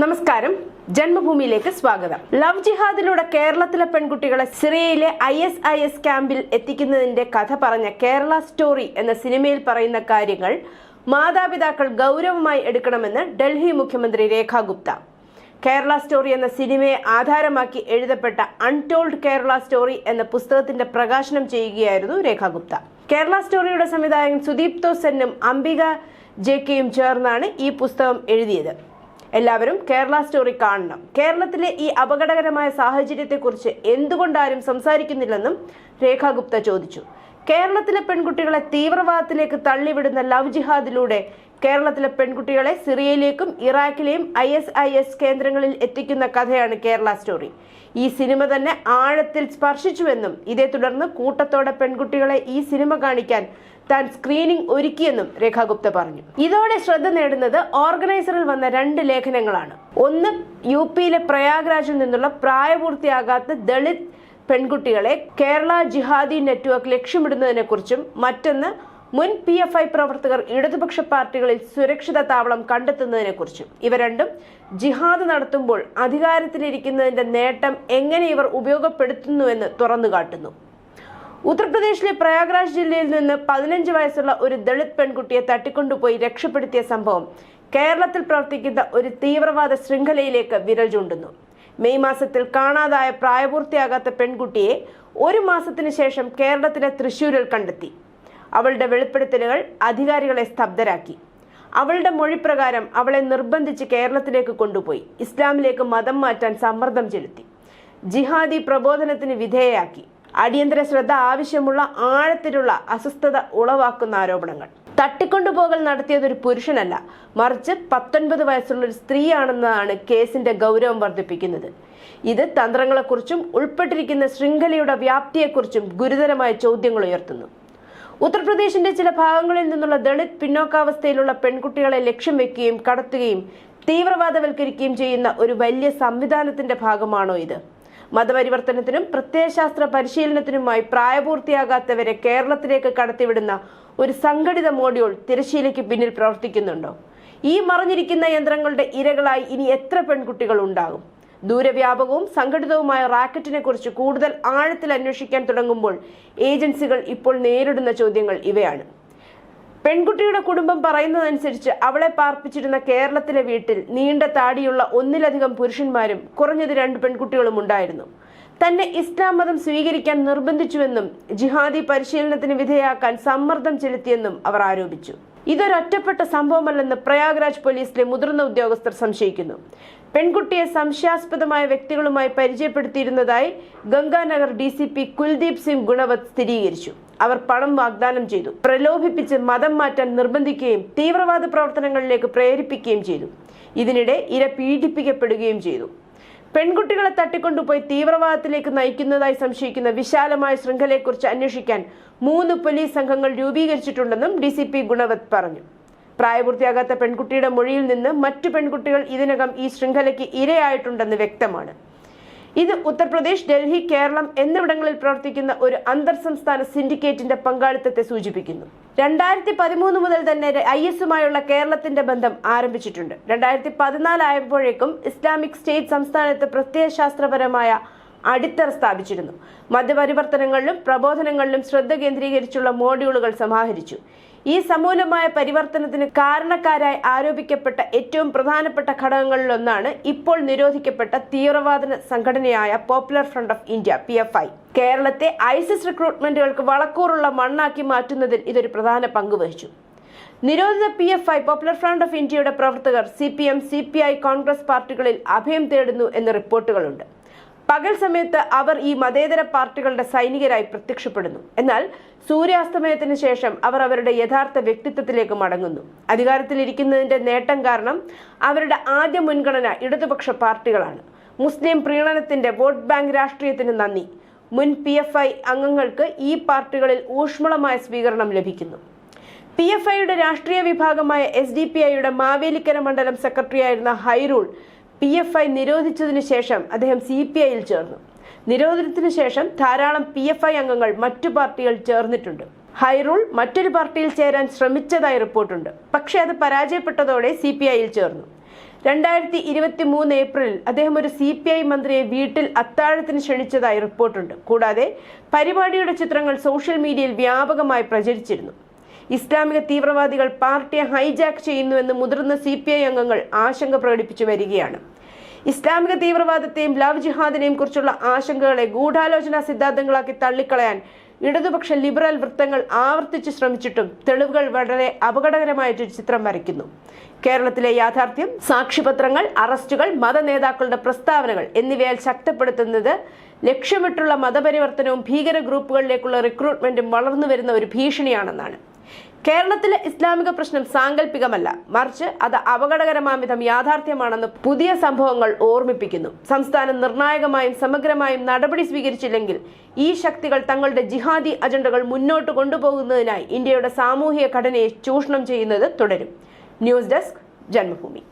നമസ്കാരം. ജന്മഭൂമിയിലേക്ക് സ്വാഗതം. ലവ് ജിഹാദിലൂടെ കേരളത്തിലെ പെൺകുട്ടികളെ സിറിയയിലെ ഐ എസ് ഐ എസ് ക്യാമ്പിൽ എത്തിക്കുന്നതിന്റെ കഥ പറഞ്ഞ കേരള സ്റ്റോറി എന്ന സിനിമയിൽ പറയുന്ന കാര്യങ്ങൾ മാതാപിതാക്കൾ ഗൗരവമായി എടുക്കണമെന്ന് ഡൽഹി മുഖ്യമന്ത്രി രേഖ ഗുപ്ത. കേരള സ്റ്റോറി എന്ന സിനിമയെ ആധാരമാക്കി എഴുതപ്പെട്ട അൺടോൾഡ് കേരള സ്റ്റോറി എന്ന പുസ്തകത്തിന്റെ പ്രകാശനം ചെയ്യുകയായിരുന്നു രേഖ ഗുപ്ത. കേരള സ്റ്റോറിയുടെ സംവിധായകൻ സുദീപ് തോസെന്നും അംബിക ജെ കെയും ചേർന്നാണ് ഈ പുസ്തകം എഴുതിയത്. എല്ലാവരും കേരള സ്റ്റോറി കാണണം. കേരളത്തിലെ ഈ അപകടകരമായ സാഹചര്യത്തെക്കുറിച്ച് എന്തുകൊണ്ടാരും സംസാരിക്കുന്നില്ലെന്നും രേഖ ഗുപ്ത ചോദിച്ചു. കേരളത്തിലെ പെൺകുട്ടികളെ തീവ്രവാദത്തിലേക്ക് തള്ളിവിടുന്ന ലവ് ജിഹാദിലൂടെ കേരളത്തിലെ പെൺകുട്ടികളെ സിറിയയിലേക്കും ഇറാഖിലെയും ഐ എസ് ഐ എസ് കേന്ദ്രങ്ങളിൽ എത്തിക്കുന്ന കഥയാണ് കേരള സ്റ്റോറി. ഈ സിനിമ തന്നെ ആഴത്തിൽ സ്പർശിച്ചുവെന്നും ഇതേ തുടർന്ന് കൂട്ടത്തോടെ പെൺകുട്ടികളെ ഈ സിനിമ കാണിക്കാൻ താൻ സ്ക്രീനിംഗ് ഒരുക്കിയെന്നും രേഖാഗുപ്ത പറഞ്ഞു. ഇതോടെ ശ്രദ്ധ നേടുന്നത് ഓർഗനൈസറിൽ വന്ന രണ്ട് ലേഖനങ്ങളാണ്. ഒന്ന് യു പിയിലെ പ്രയാഗ്രാജിൽ നിന്നുള്ള പ്രായപൂർത്തിയാകാത്ത ദളിത് പെൺകുട്ടികളെ കേരള ജിഹാദി നെറ്റ്വർക്ക് ലക്ഷ്യമിടുന്നതിനെക്കുറിച്ചും മറ്റൊന്ന് മുൻ പി എഫ് ഐ പ്രവർത്തകർ ഇടതുപക്ഷ പാർട്ടികളിൽ സുരക്ഷിത താവളം കണ്ടെത്തുന്നതിനെക്കുറിച്ചും ഇവ രണ്ടും ജിഹാദ് നടത്തുമ്പോൾ അധികാരത്തിലിരിക്കുന്നതിന്റെ നേട്ടം എങ്ങനെ ഇവർ ഉപയോഗപ്പെടുത്തുന്നുവെന്ന് തുറന്നുകാട്ടുന്നു. ഉത്തർപ്രദേശിലെ പ്രയാഗ്രാജ് ജില്ലയിൽ നിന്ന് പതിനഞ്ച് വയസ്സുള്ള ഒരു ദളിത് പെൺകുട്ടിയെ തട്ടിക്കൊണ്ടുപോയി രക്ഷപ്പെടുത്തിയ സംഭവം കേരളത്തിൽ പ്രവർത്തിക്കുന്ന ഒരു തീവ്രവാദ ശൃംഖലയിലേക്ക് വിരൽ ചൂണ്ടുന്നു. മെയ് മാസത്തിൽ കാണാതായ പ്രായപൂർത്തിയാകാത്ത പെൺകുട്ടിയെ ഒരു മാസത്തിന് ശേഷം കേരളത്തിലെ തൃശൂരിൽ കണ്ടെത്തി. അവളുടെ വെളിപ്പെടുത്തലുകൾ അധികാരികളെ സ്തബ്ധരാക്കി. അവളുടെ മൊഴിപ്രകാരം അവളെ നിർബന്ധിച്ച് കേരളത്തിലേക്ക് കൊണ്ടുപോയി. ഇസ്ലാമിലേക്ക് മതം മാറ്റാൻ സമ്മർദ്ദം ചെലുത്തി. ജിഹാദി പ്രബോധനത്തിന് വിധേയയാക്കി. അടിയന്തര ശ്രദ്ധ ആവശ്യമുള്ള ആഴത്തിലുള്ള അസ്വസ്ഥത ഉളവാക്കുന്ന ആരോപണങ്ങൾ. തട്ടിക്കൊണ്ടുപോകൽ നടത്തിയത് ഒരു പുരുഷനല്ല മറിച്ച് പത്തൊൻപത് വയസ്സുള്ള ഒരു സ്ത്രീയാണെന്നതാണ് കേസിന്റെ ഗൗരവം വർദ്ധിപ്പിക്കുന്നത്. ഇത് തന്ത്രങ്ങളെക്കുറിച്ചും ഉൾപ്പെട്ടിരിക്കുന്ന ശൃംഖലയുടെ വ്യാപ്തിയെക്കുറിച്ചും ഗുരുതരമായ ചോദ്യങ്ങൾ ഉയർത്തുന്നു. ഉത്തർപ്രദേശിന്റെ ചില ഭാഗങ്ങളിൽ നിന്നുള്ള ദളിത് പിന്നോക്കാവസ്ഥയിലുള്ള പെൺകുട്ടികളെ ലക്ഷ്യം വെക്കുകയും കടത്തുകയും തീവ്രവാദവൽക്കരിക്കുകയും ചെയ്യുന്ന ഒരു വലിയ സംവിധാനത്തിന്റെ ഭാഗമാണോ ഇത്? മതപരിവർത്തനത്തിനും പ്രത്യയശാസ്ത്ര പരിശീലനത്തിനുമായി പ്രായപൂർത്തിയാകാത്തവരെ കേരളത്തിലേക്ക് കടത്തിവിടുന്ന ഒരു സംഘടിത മോഡ്യൂൾ തിരശ്ശീലയ്ക്ക് പിന്നിൽ പ്രവർത്തിക്കുന്നുണ്ടോ? ഈ മറിഞ്ഞിരിക്കുന്ന യന്ത്രങ്ങളുടെ ഇരകളായി ഇനി എത്ര പെൺകുട്ടികൾ ഉണ്ടാകും? ദൂരവ്യാപകവും സംഘടിതവുമായ റാക്കറ്റിനെ കുറിച്ച് കൂടുതൽ ആഴത്തിൽ അന്വേഷിക്കാൻ തുടങ്ങുമ്പോൾ ഏജൻസികൾ ഇപ്പോൾ നേരിടുന്ന ചോദ്യങ്ങൾ ഇവയാണ്. പെൺകുട്ടിയുടെ കുടുംബം പറയുന്നതനുസരിച്ച് അവളെ പാർപ്പിച്ചിരുന്ന കേരളത്തിലെ വീട്ടിൽ നീണ്ട താടിയുള്ള ഒന്നിലധികം പുരുഷന്മാരും കുറഞ്ഞത് രണ്ട് പെൺകുട്ടികളും ഉണ്ടായിരുന്നു. തന്നെ ഇസ്ലാം മതം സ്വീകരിക്കാൻ നിർബന്ധിച്ചുവെന്നും ജിഹാദി പരിശീലനത്തിന് വിധേയാക്കാൻ സമ്മർദ്ദം ചെലുത്തിയെന്നും അവർ ആരോപിച്ചു. ഇതൊരൊറ്റപ്പെട്ട സംഭവമല്ലെന്ന് പ്രയാഗ്രാജ് പോലീസിലെ മുതിർന്ന ഉദ്യോഗസ്ഥർ സംശയിക്കുന്നു. പെൺകുട്ടിയെ സംശയാസ്പദമായ വ്യക്തികളുമായി പരിചയപ്പെടുത്തിയിരുന്നതായി Ganganagar D C P Kuldeep Singh Gunawat സ്ഥിരീകരിച്ചു. അവർ പണം വാഗ്ദാനം ചെയ്തു. പ്രലോഭിപ്പിച്ച് മതം മാറ്റാൻ നിർബന്ധിക്കുകയും തീവ്രവാദ പ്രവർത്തനങ്ങളിലേക്ക് പ്രേരിപ്പിക്കുകയും ചെയ്തു. ഇതിനിടെ ഇര പീഡിപ്പിക്കപ്പെടുകയും ചെയ്തു. പെൺകുട്ടികളെ തട്ടിക്കൊണ്ടുപോയി തീവ്രവാദത്തിലേക്ക് നയിക്കുന്നതായി സംശയിക്കുന്ന വിശാലമായ ശൃംഖലയെക്കുറിച്ച് അന്വേഷിക്കാൻ മൂന്ന് പോലീസ് സംഘങ്ങൾ രൂപീകരിച്ചിട്ടുണ്ടെന്നും ഡി സി പി ഗുണവത് പറഞ്ഞു. പ്രായപൂർത്തിയാകാത്ത പെൺകുട്ടിയുടെ മൊഴിയിൽ നിന്ന് മറ്റു പെൺകുട്ടികൾ ഇതിനകം ഈ ശൃംഖലയ്ക്ക് ഇരയായിട്ടുണ്ടെന്ന് വ്യക്തമാണ്. ഇത് ഉത്തർപ്രദേശ് ഡൽഹി കേരളം എന്നിവിടങ്ങളിൽ പ്രവർത്തിക്കുന്ന ഒരു അന്തർ സംസ്ഥാന സിൻഡിക്കേറ്റിന്റെ പങ്കാളിത്തത്തെ സൂചിപ്പിക്കുന്നു. രണ്ടായിരത്തി പതിമൂന്ന് മുതൽ തന്നെ ഐ എസുമായുള്ള കേരളത്തിന്റെ ബന്ധം ആരംഭിച്ചിട്ടുണ്ട്. രണ്ടായിരത്തി പതിനാലായപ്പോഴേക്കും ഇസ്ലാമിക് സ്റ്റേറ്റ് സംസ്ഥാനത്ത് പ്രത്യയശാസ്ത്രപരമായ അടിത്തറ സ്ഥാപിച്ചിരുന്നു. മതപരിവർത്തനങ്ങളിലും പ്രബോധനങ്ങളിലും ശ്രദ്ധ കേന്ദ്രീകരിച്ചുള്ള മോഡ്യൂളുകൾ സമാഹരിച്ചു. ഈ സമൂലമായ പരിവർത്തനത്തിന് കാരണക്കാരായി ആരോപിക്കപ്പെട്ട ഏറ്റവും പ്രധാനപ്പെട്ട ഘടകങ്ങളിലൊന്നാണ് ഇപ്പോൾ നിരോധിക്കപ്പെട്ട തീവ്രവാദ സംഘടനയായ popular front of India P F I. കേരളത്തെ ഐസിസ് റിക്രൂട്ട്മെന്റുകൾക്ക് വളക്കൂറുള്ള മണ്ണാക്കി മാറ്റുന്നതിൽ ഇതൊരു പ്രധാന പങ്ക് വഹിച്ചു. നിരോധിത P F I popular front of ഇന്ത്യയുടെ പ്രവർത്തകർ C P M C P I Congress പാർട്ടികളിൽ അഭയം തേടുന്നു എന്ന് റിപ്പോർട്ടുകളുണ്ട്. പകൽ സമയത്ത് അവർ ഈ മതേതര പാർട്ടികളുടെ സൈനികരായി പ്രത്യക്ഷപ്പെടുന്നു. എന്നാൽ സൂര്യാസ്തമയത്തിന് ശേഷം അവർ അവരുടെ യഥാർത്ഥ വ്യക്തിത്വത്തിലേക്ക് മടങ്ങുന്നു. അധികാരത്തിലിരിക്കുന്നതിന്റെ നേട്ടം കാരണം അവരുടെ ആദ്യ മുൻഗണന ഇടതുപക്ഷ പാർട്ടികളാണ്. മുസ്ലിം പ്രീണനത്തിന്റെ വോട്ട് ബാങ്ക് രാഷ്ട്രീയത്തിന് നന്ദി. മുൻ പി എഫ് ഐ അംഗങ്ങൾക്ക് ഈ പാർട്ടികളിൽ ഊഷ്മളമായ സ്വീകരണം ലഭിക്കുന്നു. പി എഫ് ഐയുടെ രാഷ്ട്രീയ വിഭാഗമായ എസ് ഡി പി ഐയുടെ മാവേലിക്കര മണ്ഡലം സെക്രട്ടറിയായിരുന്ന ഹൈറൂൾ പി എഫ് ഐ നിരോധിച്ചതിനു ശേഷം അദ്ദേഹം സി പി ഐയിൽ ചേർന്നു. നിരോധനത്തിന് ശേഷം ധാരാളം പി എഫ് ഐ അംഗങ്ങൾ മറ്റു പാർട്ടികൾ ചേർന്നിട്ടുണ്ട്. ഹൈറൂൾ മറ്റൊരു പാർട്ടിയിൽ ചേരാൻ ശ്രമിച്ചതായി റിപ്പോർട്ടുണ്ട്. പക്ഷേ അത് പരാജയപ്പെട്ടതോടെ സി പി ഐയിൽ ചേർന്നു. രണ്ടായിരത്തി ഇരുപത്തി മൂന്ന് ഏപ്രിലിൽ അദ്ദേഹം ഒരു സി പി ഐ മന്ത്രിയെ വീട്ടിൽ അത്താഴത്തിന് ക്ഷണിച്ചതായി റിപ്പോർട്ടുണ്ട്. കൂടാതെ പരിപാടിയുടെ ചിത്രങ്ങൾ സോഷ്യൽ മീഡിയയിൽ വ്യാപകമായി പ്രചരിച്ചിരുന്നു. ഇസ്ലാമിക തീവ്രവാദികൾ പാർട്ടിയെ ഹൈജാക്ക് ചെയ്യുന്നുവെന്ന് മുതിർന്ന സി പി ഐ അംഗങ്ങൾ ആശങ്ക പ്രകടിപ്പിച്ചു വരികയാണ്. ഇസ്ലാമിക തീവ്രവാദത്തെയും ലവ് ജിഹാദിനെയും കുറിച്ചുള്ള ആശങ്കകളെ ഗൂഢാലോചനാ സിദ്ധാന്തങ്ങളാക്കി തള്ളിക്കളയാൻ ഇടതുപക്ഷ ലിബറൽ വൃത്തങ്ങൾ ആവർത്തിച്ച് ശ്രമിച്ചിട്ടും തെളിവുകൾ വളരെ അപകടകരമായിട്ടൊരു ചിത്രം വരയ്ക്കുന്നു. കേരളത്തിലെ യാഥാർത്ഥ്യം സാക്ഷിപത്രങ്ങൾ അറസ്റ്റുകൾ മത നേതാക്കളുടെ പ്രസ്താവനകൾ എന്നിവയാൽ ശക്തപ്പെടുത്തുന്നത് ലക്ഷ്യമിട്ടുള്ള മതപരിവർത്തനവും ഭീകര ഗ്രൂപ്പുകളിലേക്കുള്ള റിക്രൂട്ട്മെന്റും വളർന്നു വരുന്ന ഒരു ഭീഷണിയാണെന്നാണ്. കേരളത്തിലെ ഇസ്ലാമിക പ്രശ്നം സാങ്കല്പികമല്ല മറിച്ച് അത് അപകടകരമാം വിധം യാഥാർത്ഥ്യമാണെന്ന് പുതിയ സംഭവങ്ങൾ ഓർമ്മിപ്പിക്കുന്നു. സംസ്ഥാനം നിർണായകമായും സമഗ്രമായും നടപടി സ്വീകരിച്ചില്ലെങ്കിൽ ഈ ശക്തികൾ തങ്ങളുടെ ജിഹാദി അജണ്ടകൾ മുന്നോട്ട് കൊണ്ടുപോകുന്നതിനായി ഇന്ത്യയുടെ സാമൂഹിക ഘടനയെ ചൂഷണം ചെയ്യുന്നത് തുടരും. News desk Janmabhumi.